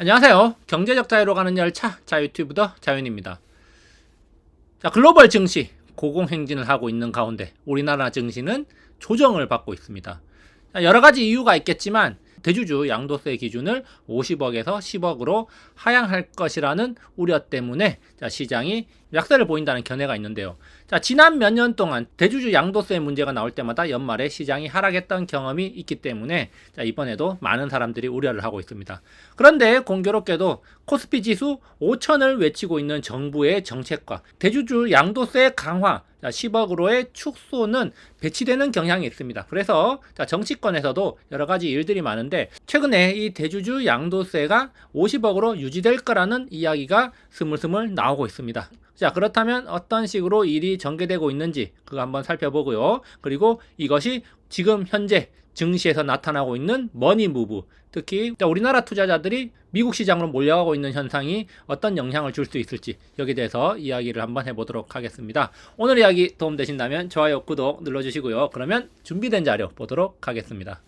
안녕하세요. 경제적 자유로 가는 열차 자유튜브더 자윤입니다. 자, 글로벌 증시 고공행진을 하고 있는 가운데 우리나라 증시는 조정을 받고 있습니다. 자, 여러 가지 이유가 있겠지만 대주주 양도세 기준을 50억에서 10억으로 하향할 것이라는 우려 때문에 자, 시장이 약세를 보인다는 견해가 있는데요. 자, 지난 몇 년 동안 대주주 양도세 문제가 나올 때마다 연말에 시장이 하락했던 경험이 있기 때문에 자, 이번에도 많은 사람들이 우려를 하고 있습니다. 그런데 공교롭게도 코스피 지수 5천을 외치고 있는 정부의 정책과 대주주 양도세 강화 자, 10억으로의 축소는 배치되는 경향이 있습니다. 그래서 자, 정치권에서도 여러 가지 일들이 많은데 최근에 이 대주주 양도세가 50억으로 유지될 거라는 이야기가 스물스물 나오고 있습니다. 자, 그렇다면 어떤 식으로 일이 전개되고 있는지 그거 한번 살펴보고요. 그리고 이것이 지금 현재 증시에서 나타나고 있는 머니 무브, 특히 우리나라 투자자들이 미국 시장으로 몰려가고 있는 현상이 어떤 영향을 줄 수 있을지 여기에 대해서 이야기를 한번 해보도록 하겠습니다. 오늘 이야기 도움되신다면 좋아요, 구독 눌러주시고요. 그러면 준비된 자료 보도록 하겠습니다.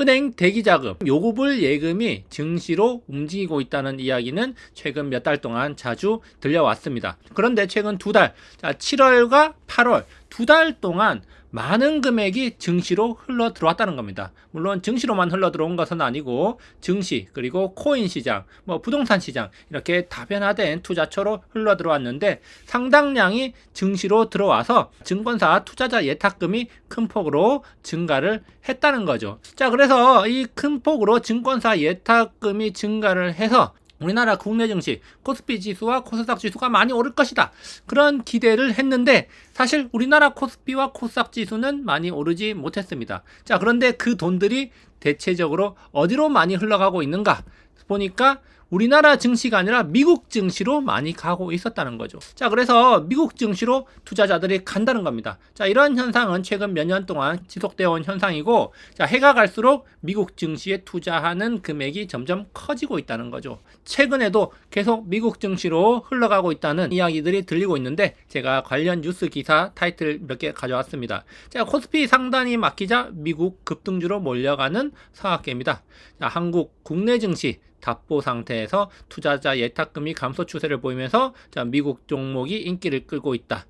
은행 대기자금, 요구불 예금이 증시로 움직이고 있다는 이야기는 최근 몇 달 동안 자주 들려왔습니다. 그런데 최근 두 달, 자, 7월과 8월 두 달 동안 많은 금액이 증시로 흘러 들어왔다는 겁니다. 물론 증시로만 흘러 들어온 것은 아니고 증시 그리고 코인 시장, 뭐 부동산 시장 이렇게 다변화된 투자처로 흘러 들어왔는데 상당량이 증시로 들어와서 증권사 투자자 예탁금이 큰 폭으로 증가를 했다는 거죠. 자, 그래서 이 큰 폭으로 증권사 예탁금이 증가를 해서 우리나라 국내 증시 코스피 지수와 코스닥 지수가 많이 오를 것이다. 그런 기대를 했는데 사실 우리나라 코스피와 코스닥 지수는 많이 오르지 못했습니다. 자, 그런데 그 돈들이 대체적으로 어디로 많이 흘러가고 있는가 보니까 우리나라 증시가 아니라 미국 증시로 많이 가고 있었다는 거죠. 자, 그래서 미국 증시로 투자자들이 간다는 겁니다. 자, 이런 현상은 최근 몇 년 동안 지속되어 온 현상이고, 자, 해가 갈수록 미국 증시에 투자하는 금액이 점점 커지고 있다는 거죠. 최근에도 계속 미국 증시로 흘러가고 있다는 이야기들이 들리고 있는데, 제가 관련 뉴스 기사 타이틀 몇 개 가져왔습니다. 자, 코스피 상단이 막히자 미국 급등주로 몰려가는 상황계입니다. 자, 한국 국내 증시 답보 상태에서 투자자 예탁금이 감소 추세를 보이면서 자, 미국 종목이 인기를 끌고 있다.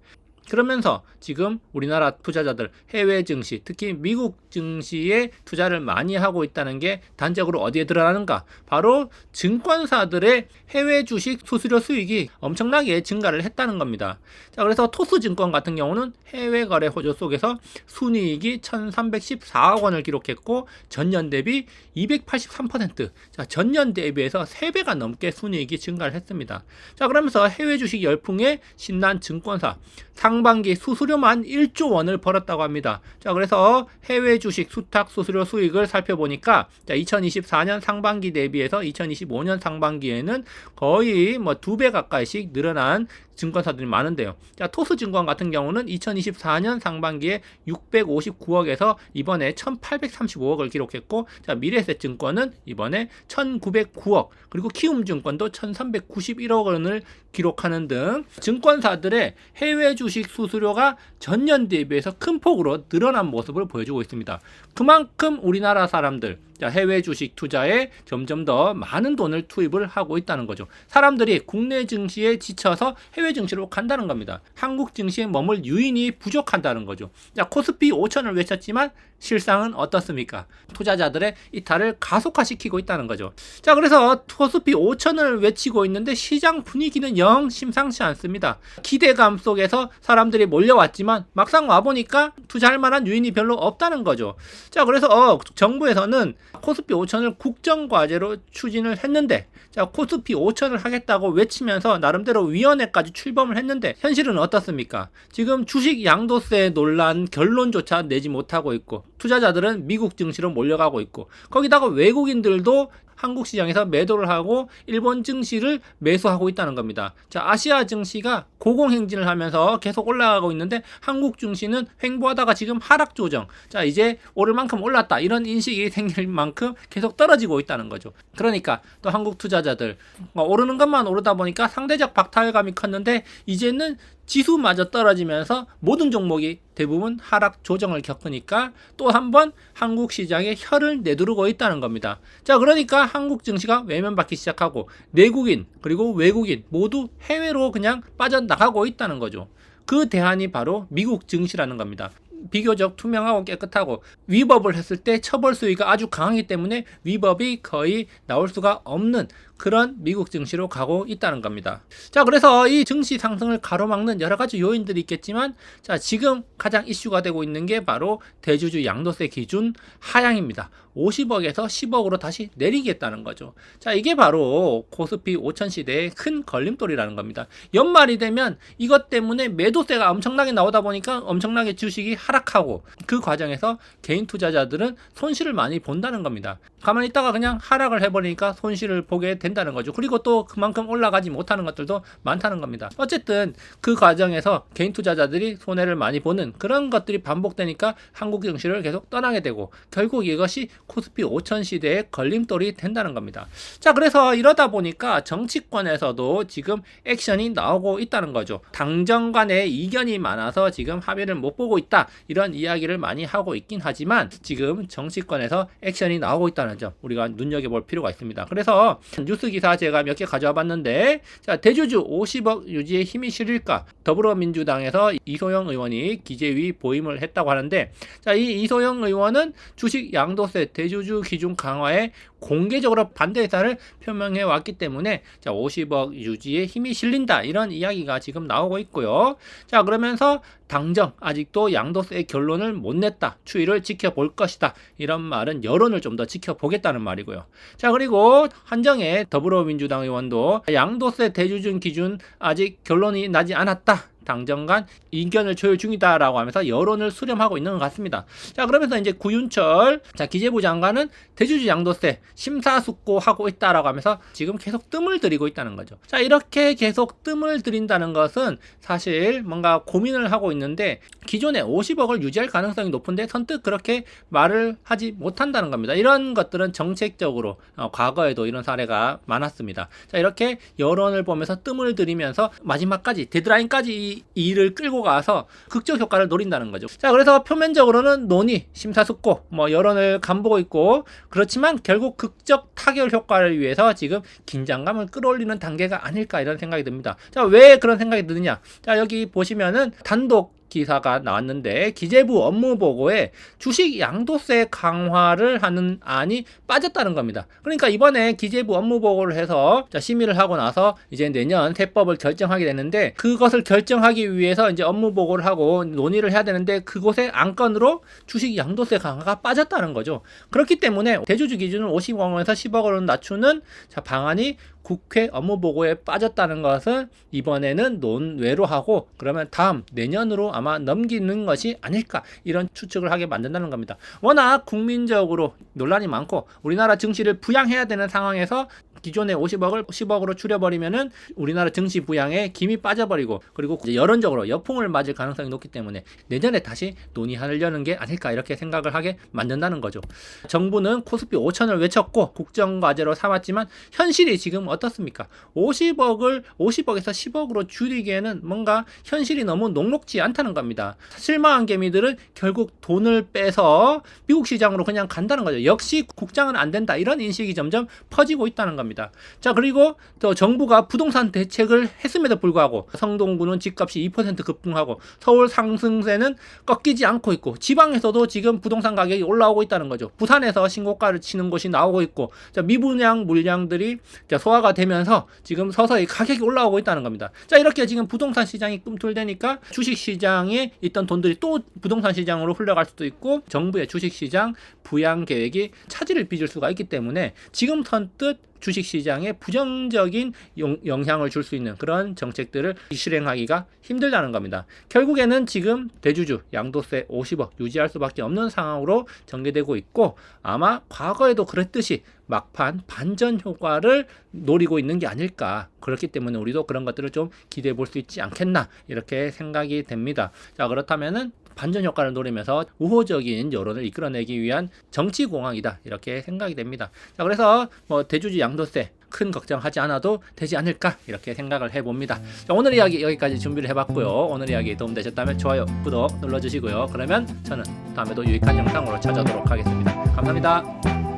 그러면서 지금 우리나라 투자자들 해외 증시, 특히 미국 증시에 투자를 많이 하고 있다는 게 단적으로 어디에 드러나는가? 바로 증권사들의 해외 주식 수수료 수익이 엄청나게 증가를 했다는 겁니다. 자, 그래서 토스 증권 같은 경우는 해외 거래 호조 속에서 순이익이 1,314억 원을 기록했고 전년 대비 283%. 자, 전년 대비해서 3배가 넘게 순이익이 증가를 했습니다. 자, 그러면서 해외 주식 열풍에 신난 증권사 상 반기 수수료만 1조 원을 벌었다고 합니다. 자, 그래서 해외 주식 수탁 수수료 수익을 살펴보니까 자, 2024년 상반기 대비해서 2025년 상반기에는 거의 뭐 두 배 가까이씩 늘어난 증권사들이 많은데요. 자, 토스증권 같은 경우는 2024년 상반기에 659억에서 이번에 1,835억을 기록했고, 자, 미래에셋증권은 이번에 1,909억, 그리고 키움증권도 1,391억 원을 기록하는 등 증권사들의 해외 주식 수수료가 전년 대비해서 큰 폭으로 늘어난 모습을 보여주고 있습니다. 그만큼 우리나라 사람들 해외 주식 투자에 점점 더 많은 돈을 투입을 하고 있다는 거죠. 사람들이 국내 증시에 지쳐서 해외 증시로 간다는 겁니다. 한국 증시에 머물 유인이 부족한다는 거죠. 자, 코스피 5천을 외쳤지만 실상은 어떻습니까? 투자자들의 이탈을 가속화시키고 있다는 거죠. 자, 그래서 코스피 5천을 외치고 있는데 시장 분위기는 영 심상치 않습니다. 기대감 속에서 사람들이 몰려왔지만 막상 와보니까 투자할 만한 유인이 별로 없다는 거죠. 자, 그래서 어, 정부에서는 코스피 5천을 국정과제로 추진을 했는데 자 코스피 5천을 하겠다고 외치면서 나름대로 위원회까지 출범을 했는데 현실은 어떻습니까? 지금 주식 양도세 논란 결론조차 내지 못하고 있고 투자자들은 미국 증시로 몰려가고 있고 거기다가 외국인들도 한국 시장에서 매도를 하고 일본 증시를 매수하고 있다는 겁니다. 자, 아시아 증시가 고공행진을 하면서 계속 올라가고 있는데 한국 증시는 횡보하다가 지금 하락 조정. 자, 이제 오를 만큼 올랐다. 이런 인식이 생길 만큼 계속 떨어지고 있다는 거죠. 그러니까 또 한국 투자자들 뭐 오르는 것만 오르다 보니까 상대적 박탈감이 컸는데 이제는 지수마저 떨어지면서 모든 종목이 대부분 하락 조정을 겪으니까 또 한 번 한국 시장에 혀를 내두르고 있다는 겁니다. 자, 그러니까 한국 증시가 외면받기 시작하고 내국인 그리고 외국인 모두 해외로 그냥 빠져나가고 있다는 거죠. 그 대안이 바로 미국 증시라는 겁니다. 비교적 투명하고 깨끗하고 위법을 했을 때 처벌 수위가 아주 강하기 때문에 위법이 거의 나올 수가 없는 그런 미국 증시로 가고 있다는 겁니다. 자, 그래서 이 증시 상승을 가로막는 여러 가지 요인들이 있겠지만 자, 지금 가장 이슈가 되고 있는 게 바로 대주주 양도세 기준 하향입니다. 50억에서 10억으로 다시 내리겠다는 거죠. 자, 이게 바로 코스피 5000 시대의 큰 걸림돌이라는 겁니다. 연말이 되면 이것 때문에 매도세가 엄청나게 나오다 보니까 엄청나게 주식이 하락하고 그 과정에서 개인 투자자들은 손실을 많이 본다는 겁니다. 가만히 있다가 그냥 하락을 해버리니까 손실을 보게 된다는 거죠. 그리고 또 그만큼 올라가지 못하는 것들도 많다는 겁니다. 어쨌든 그 과정에서 개인 투자자들이 손해를 많이 보는 그런 것들이 반복되니까 한국 증시를 계속 떠나게 되고 결국 이것이 코스피 5000 시대의 걸림돌이 된다는 겁니다. 자, 그래서 이러다 보니까 정치권에서도 지금 액션이 나오고 있다는 거죠. 당정 간의 이견이 많아서 지금 합의를 못 보고 있다. 이런 이야기를 많이 하고 있긴 하지만 지금 정치권에서 액션이 나오고 있다는 점 우리가 눈여겨볼 필요가 있습니다. 그래서 뉴스 기사 제가 몇 개 가져와 봤는데 자, 대주주 50억 유지에 힘이 실릴까? 더불어민주당에서 이소영 의원이 기재위 보임을 했다고 하는데 자, 이 이소영 의원은 주식 양도세 대주주 기준 강화에 공개적으로 반대 의사를 표명해 왔기 때문에 자 50억 유지에 힘이 실린다 이런 이야기가 지금 나오고 있고요. 자 그러면서 당정 아직도 양도세 결론을 못 냈다 추이를 지켜볼 것이다 이런 말은 여론을 좀 더 지켜보겠다는 말이고요. 자 그리고 한정의 더불어민주당 의원도 양도세 대주준 기준 아직 결론이 나지 않았다. 당정 간 이견을 조율 중이다라고 하면서 여론을 수렴하고 있는 것 같습니다. 자, 그러면서 이제 구윤철 자, 기재부 장관은 대주주 양도세 심사숙고하고 있다라고 하면서 지금 계속 뜸을 들이고 있다는 거죠. 자, 이렇게 계속 뜸을 들인다는 것은 사실 뭔가 고민을 하고 있는데 기존에 50억을 유지할 가능성이 높은데 선뜻 그렇게 말을 하지 못한다는 겁니다. 이런 것들은 정책적으로 어, 과거에도 이런 사례가 많았습니다. 자, 이렇게 여론을 보면서 뜸을 들이면서 마지막까지 데드라인까지 이 일을 끌고 가서 극적 효과를 노린다는 거죠. 자, 그래서 표면적으로는 논의, 심사숙고, 뭐 여론을 간보고 있고 그렇지만 결국 극적 타결 효과를 위해서 지금 긴장감을 끌어올리는 단계가 아닐까 이런 생각이 듭니다. 자, 왜 그런 생각이 드느냐? 자, 여기 보시면은 단독 기사가 나왔는데 기재부 업무 보고에 주식 양도세 강화를 하는 안이 빠졌다는 겁니다. 그러니까 이번에 기재부 업무 보고를 해서 심의를 하고 나서 이제 내년 세법을 결정하게 되는데 그것을 결정하기 위해서 이제 업무 보고를 하고 논의를 해야 되는데 그곳에 안건으로 주식 양도세 강화가 빠졌다는 거죠. 그렇기 때문에 대주주 기준을 50억 원에서 10억 원으로 낮추는 방안이 국회 업무 보고에 빠졌다는 것은 이번에는 논외로 하고 그러면 다음 내년으로 아마 넘기는 것이 아닐까 이런 추측을 하게 만든다는 겁니다. 워낙 국민적으로 논란이 많고 우리나라 증시를 부양해야 되는 상황에서 기존의 50억을 10억으로 줄여버리면은 우리나라 증시 부양에 김이 빠져버리고 그리고 여론적으로 여풍을 맞을 가능성이 높기 때문에 내년에 다시 논의하려는 게 아닐까 이렇게 생각을 하게 만든다는 거죠. 정부는 코스피 5천을 외쳤고 국정 과제로 삼았지만 현실이 지금 어떻습니까? 50억을 50억에서 10억으로 줄이기에는 뭔가 현실이 너무 녹록지 않다는 겁니다. 실망한 개미들은 결국 돈을 빼서 미국 시장으로 그냥 간다는 거죠. 역시 국장은 안 된다 이런 인식이 점점 퍼지고 있다는 겁니다. 자, 그리고 또 정부가 부동산 대책을 했음에도 불구하고 성동구는 집값이 2% 급등하고 서울 상승세는 꺾이지 않고 있고 지방에서도 지금 부동산 가격이 올라오고 있다는 거죠. 부산에서 신고가를 치는 곳이 나오고 있고 자, 미분양 물량들이 자, 소화 가 되면서 지금 서서히 가격이 올라오고 있다는 겁니다. 자, 이렇게 지금 부동산 시장이 꿈틀대니까 주식 시장에 있던 돈들이 또 부동산 시장으로 흘러갈 수도 있고 정부의 주식 시장 부양 계획이 차질을 빚을 수가 있기 때문에 지금 선뜻 주식 시장에 부정적인 영, 향을 줄 수 있는 그런 정책들을 실행하기가 힘들다는 겁니다. 결국에는 지금 대주주 양도세 50억 유지할 수밖에 없는 상황으로 전개되고 있고 아마 과거에도 그랬듯이 막판 반전 효과를 노리고 있는 게 아닐까. 그렇기 때문에 우리도 그런 것들을 좀 기대해 볼 수 있지 않겠나. 이렇게 생각이 됩니다. 자, 그렇다면은 반전 효과를 노리면서 우호적인 여론을 이끌어내기 위한 정치 공학이다 이렇게 생각이 됩니다. 자 그래서 뭐 대주주 양도세 큰 걱정하지 않아도 되지 않을까 이렇게 생각을 해봅니다. 자, 오늘 이야기 여기까지 준비를 해봤고요. 오늘 이야기 도움되셨다면 좋아요, 구독 눌러주시고요. 그러면 저는 다음에도 유익한 영상으로 찾아오도록 하겠습니다. 감사합니다.